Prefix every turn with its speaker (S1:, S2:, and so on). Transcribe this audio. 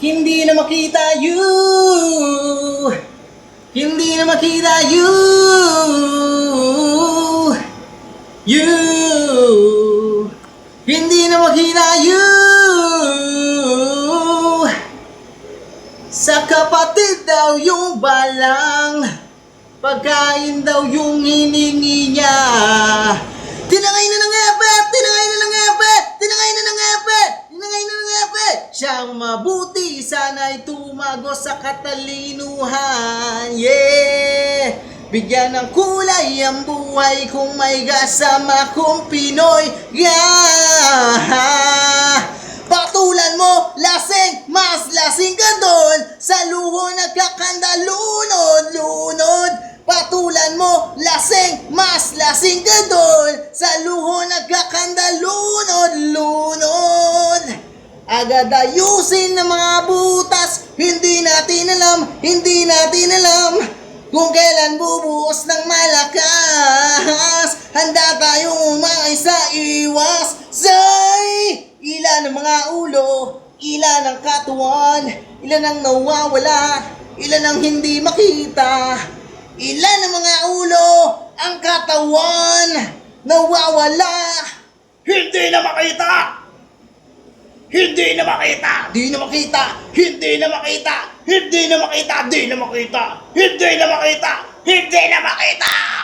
S1: Hindi na makita you. Hindi na makita you. You. Hindi na makita you. Sa kapatid daw yung balang Pagkain daw yung hiningi niya Siyang mabuti. Sana'y tumago sa katalinuhan. Yeah! Bigyan ng kulay ang buhay kung may kasama kong Pinoy. Yeah! Patulan mo, lasing, mas lasing ka doon. Sa luho nagkakanda, lunod, lunod. Patulan mo, lasing, mas lasing ka doon. Sa luho nagkakanda, lunod, Agad ayusin ng mga butas Hindi natin alam, hindi natin alam Kung kailan bubuhos ng malakas Handa tayong umay sa iwas Say! Ilan ang mga ulo, ilan ang katuan, ilan ang nawawala, ilan ang hindi makita. Ilan ang mga ulo, ang katawan, nawawala.
S2: Hindi na makita! Hindi na makita!
S1: Di na makita,
S2: Hindi na makita! Hindi na makita! Hindi na makita! Hindi na makita! Hindi na makita!